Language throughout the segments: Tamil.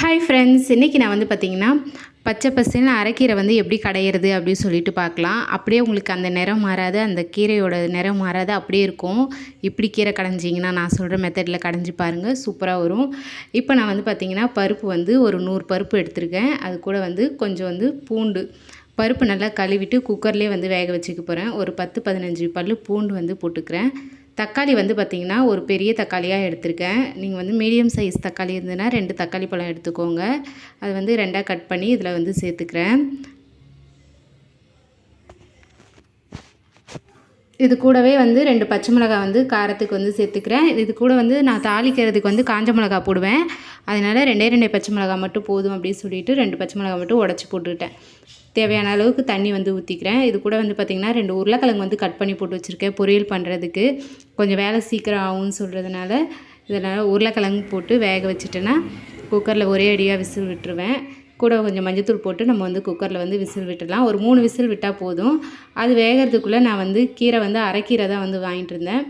ஹாய் ஃப்ரெண்ட்ஸ் இன்றைக்கி நான் வந்து பார்த்திங்கன்னா பச்சை பசேல்னு அரைக்கீரை வந்து எப்படி கடையிறது அப்படின்னு சொல்லிட்டு பார்க்கலாம். அப்படியே உங்களுக்கு அந்த நிறம் மாறாது அந்த கீரையோட நிறம் மாறாது அப்படியே இருக்கும். இப்படி கீரை கடைஞ்சிங்கன்னா நான் சொல்கிற மெத்தடில் கடைஞ்சி பாருங்கள் சூப்பராக வரும். இப்போ நான் வந்து பார்த்திங்கன்னா பருப்பு வந்து ஒரு நூறு பருப்பு எடுத்திருக்கேன். அது கூட வந்து கொஞ்சம் வந்து பூண்டு. பருப்பு நல்லா கழுவிட்டு குக்கர்லேயே வந்து வேக வச்சுக்க போகிறேன் ஒரு பத்து பதினஞ்சு பல் பூண்டு வந்து போட்டுக்கிறேன். தக்காளி வந்து பார்த்திங்கன்னா ஒரு பெரிய தக்காளியாக எடுத்திருக்கேன். நீங்கள் வந்து மீடியம் சைஸ் தக்காளி இருந்ததுன்னா ரெண்டு தக்காளி பழம் எடுத்துக்கோங்க. அது வந்து ரெண்டாக கட் பண்ணி இதில் வந்து சேர்த்துக்கிறேன். இது கூடவே வந்து ரெண்டு பச்சை மிளகாய் வந்து காரத்துக்கு வந்து சேர்த்துக்கிறேன். இது கூட வந்து நான் தாளிக்கிறதுக்கு வந்து காஞ்ச மிளகா போடுவேன். அதனால் ரெண்டே ரெண்டே பச்சை மிளகா மட்டும் போதும் அப்படின்னு சொல்லிட்டு ரெண்டு பச்சை மிளகா மட்டும் உடச்சி போட்டுக்கிட்டேன். தேவையான அளவுக்கு தண்ணி வந்து ஊற்றிக்கிறேன் இது கூட வந்து பார்த்திங்கன்னா ரெண்டு உருளைக்கிழங்கு வந்து கட் பண்ணி போட்டு வச்சுருக்கேன். பொரியல் பண்ணுறதுக்கு கொஞ்சம் வேலை சீக்கிரம் ஆகும்னு சொல்கிறதுனால இதனால் உருளைக்கிழங்கு போட்டு வேக வச்சுட்டேன்னா குக்கரில் ஒரே அடியாக விசில் விட்டுருவேன். கூட கொஞ்சம் மஞ்சத்தூள் போட்டு நம்ம வந்து குக்கரில் வந்து விசில் விட்டுடலாம். ஒரு மூணு விசில் விட்டால் போதும். அது வேகிறதுக்குள்ளே நான் வந்து கீரை வந்து அரைக்கீரை தான் வந்து வாங்கிட்டு இருந்தேன்.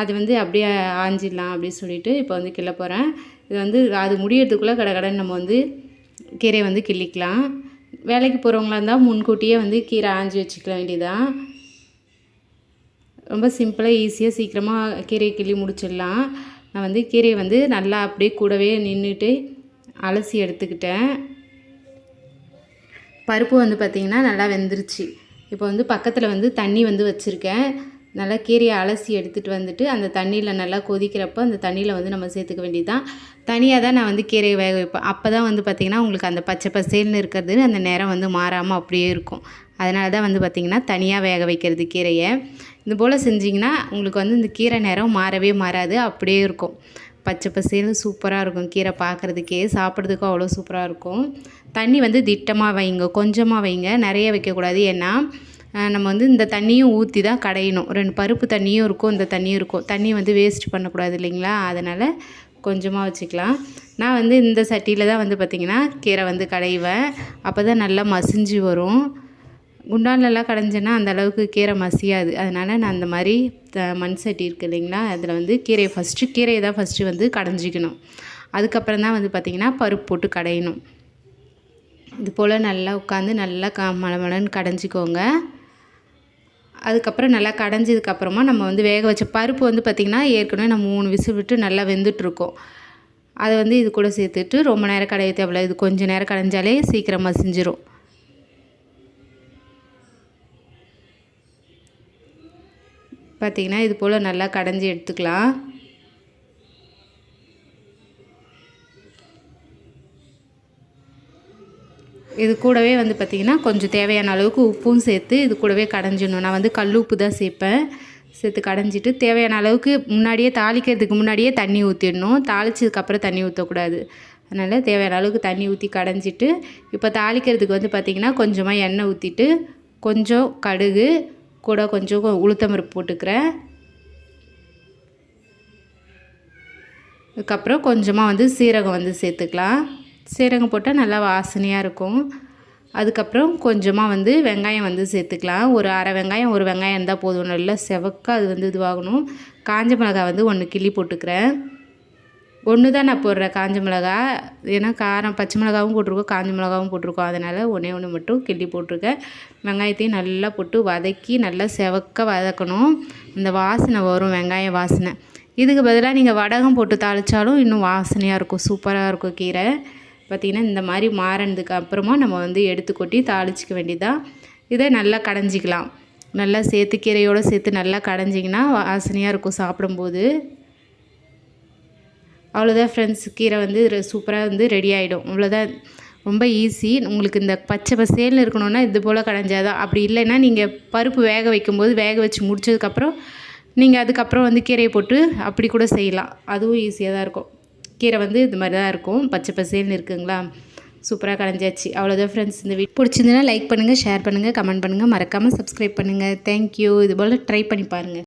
அது வந்து அப்படியே ஆஞ்சிடலாம் அப்படின்னு சொல்லிட்டு இப்போ வந்து கிள்ள போகிறேன் இது வந்து அது முடியறதுக்குள்ளே கடை கடன் நம்ம வந்து கீரையை வந்து கிள்ளிக்கலாம். வேலைக்கு போகிறவங்களா இருந்தால் முன்கூட்டியே வந்து கீரை ஆஞ்சி வச்சுக்க வேண்டியதான் ரொம்ப சிம்பிளாக ஈஸியாக சீக்கிரமாக கீரையை கிள்ளி முடிச்சிடலாம். நான் வந்து கீரையை வந்து நல்லா அப்படியே கூடவே நின்றுட்டு அலசி எடுத்துக்கிட்டேன். பருப்பு வந்து பார்த்திங்கன்னா நல்லா வெந்துருச்சு. இப்போ வந்து பக்கத்தில் வந்து தண்ணி வந்து வச்சுருக்கேன். நல்லா கீரையை அலசி எடுத்துகிட்டு வந்துட்டு அந்த தண்ணியில் நல்லா கொதிக்கிறப்போ அந்த தண்ணியில் வந்து நம்ம சேர்த்துக்க வேண்டியது தான் தனியாக தான் நான் வந்து கீரையை வேக வைப்பேன். அப்போ தான் வந்து பார்த்திங்கன்னா உங்களுக்கு அந்த பச்சை பசேல்னு இருக்கிறது அந்த நேரம் வந்து மாறாமல் அப்படியே இருக்கும். அதனால தான் வந்து பார்த்திங்கன்னா தனியாக வேக வைக்கிறது கீரையை. இது போல் செஞ்சிங்கன்னா உங்களுக்கு வந்து இந்த கீரை நேரம் மாறவே மாறாது அப்படியே இருக்கும். பச்சை பசேல்னு சூப்பராக இருக்கும். கீரை பார்க்குறதுக்கே சாப்பிட்றதுக்கும் அவ்வளோ சூப்பராக இருக்கும். தண்ணி வந்து திட்டமாக வைங்க கொஞ்சமாக வைங்க. நிறைய வைக்கக்கூடாது. ஏன்னா நம்ம வந்து இந்த தண்ணியும் ஊற்றி தான் கடையணும். ரெண்டு பருப்பு தண்ணியும் இருக்கும் இந்த தண்ணியும் இருக்கும். தண்ணி வந்து வேஸ்ட் பண்ணக்கூடாது இல்லைங்களா? அதனால் கொஞ்சமாக வச்சுக்கலாம். நான் வந்து இந்த சட்டியில் தான் வந்து பார்த்திங்கன்னா கீரை வந்து கடைவேன். அப்போ தான் நல்லா மசிஞ்சு வரும். குண்டான்லலாம் கடைஞ்சேன்னா அந்தளவுக்கு கீரை மசியாது. அதனால் நான் அந்த மாதிரி த மண் சட்டி இருக்குது இல்லைங்களா? அதில் வந்து கீரையை ஃபஸ்ட்டு கீரையை தான் ஃபஸ்ட்டு வந்து கடைஞ்சிக்கணும். அதுக்கப்புறம் தான் வந்து பார்த்திங்கன்னா பருப்பு போட்டு கடையணும். இது போல் நல்லா உட்காந்து நல்லா க மலமலன்னு கடைஞ்சிக்கோங்க. அதுக்கப்புறம் நல்லா கடைஞ்சதுக்கப்புறமா நம்ம வந்து வேக வச்ச பருப்பு வந்து பார்த்திங்கன்னா ஏற்கனவே நம்ம மூணு விசில் விட்டு நல்லா வெந்துட்டுருக்கோம். அதை வந்து இது கூட சேர்த்துட்டு ரொம்ப நேரம் கடைய தேவையில்ல. இது கொஞ்சம் நேரம் கடைஞ்சாலே சீக்கிரமாக மசிஞ்சிரும் பார்த்திங்கன்னா இது போல் நல்லா கடைஞ்சி எடுத்துக்கலாம். இது கூடவே வந்து பார்த்திங்கன்னா கொஞ்சம் தேவையான அளவுக்கு உப்பும் சேர்த்து இது கூடவே கடைஞ்சிடணும். நான் வந்து கல் உப்பு தான் சேர்ப்பேன். சேர்த்து கடைஞ்சிட்டு தேவையான அளவுக்கு முன்னாடியே தாளிக்கிறதுக்கு முன்னாடியே தண்ணி ஊற்றிடணும் தாளிச்சதுக்கப்புறம் தண்ணி ஊற்றக்கூடாது அதனால் தேவையான அளவுக்கு தண்ணி ஊற்றி கடைஞ்சிட்டு இப்போ தாளிக்கிறதுக்கு வந்து பார்த்திங்கன்னா கொஞ்சமாக எண்ணெய் ஊற்றிட்டு கொஞ்சம் கடுகு கூட கொஞ்சம் உளுத்தம்பருப்பு போட்டுக்கிறேன். அதுக்கப்புறம் கொஞ்சமாக வந்து சீரகம் வந்து சேர்த்துக்கலாம். சீரகம் போட்டால் நல்லா வாசனையாக இருக்கும். அதுக்கப்புறம் கொஞ்சமாக வந்து வெங்காயம் வந்து சேர்த்துக்கலாம். ஒரு அரை வெங்காயம் ஒரு வெங்காயம் இருந்தால் போதும். நல்லா செவக்க அது வந்து இதுவாகணும். காஞ்ச மிளகாய் வந்து ஒன்று கிள்ளி போட்டுக்கிறேன். ஒன்று தான் நான் போடுறேன் காஞ்ச மிளகா. ஏன்னா காரம் பச்சை மிளகாவும் போட்டிருக்கோம் காஞ்ச மிளகாவும் போட்டிருக்கோம். அதனால் ஒன்றே ஒன்று மட்டும் கிள்ளி போட்டிருக்கேன். வெங்காயத்தையும் நல்லா போட்டு வதக்கி நல்லா செவக்க வதக்கணும். இந்த வாசனை வரும் வெங்காய வாசனை. இதுக்கு பதிலாக நீங்கள் வடகம் போட்டு தாளித்தாலும் இன்னும் வாசனையாக இருக்கும் சூப்பராக இருக்கும் கீரை. பார்த்திங்கன்னா இந்த மாதிரி மாறினதுக்கு அப்புறமா நம்ம வந்து எடுத்து கொட்டி தாளிச்சிக்க வேண்டியதான் இதை நல்லா கடைஞ்சிக்கலாம். நல்லா சேர்த்து கீரையோடு சேர்த்து நல்லா கடைஞ்சிங்கன்னா வாசனையாக இருக்கும் சாப்பிடும்போது. அவ்வளோதான் ஃப்ரெண்ட்ஸ் கீரை வந்து சூப்பராக வந்து ரெடி ஆகிடும் அவ்வளோதான் ரொம்ப ஈஸி உங்களுக்கு இந்த பச்சை பசேல்னு இருக்கணும்னா இது போல் கடைஞ்சாதான். அப்படி இல்லைன்னா நீங்கள் பருப்பு வேக வைக்கும்போது வேக வச்சு முடிச்சதுக்கப்புறம் நீங்கள் அதுக்கப்புறம் வந்து கீரையை போட்டு அப்படி கூட செய்யலாம். அதுவும் ஈஸியாக தான் இருக்கும். கீரை வந்து இது மாதிரி தான் இருக்கும். பச்சை பசேல்னு இருக்குங்களா? சூப்பராக கடைஞ்சாச்சு அவ்வளோதான் ஃப்ரெண்ட்ஸ் இந்த வீட் பிடிச்சிருந்ததுன்னா லைக் பண்ணுங்கள் ஷேர் பண்ணுங்கள் கமெண்ட் பண்ணுங்கள் மறக்காமல் சப்ஸ்கிரைப் பண்ணுங்கள் தேங்க்யூ இது போல் ட்ரை பண்ணி பாருங்கள்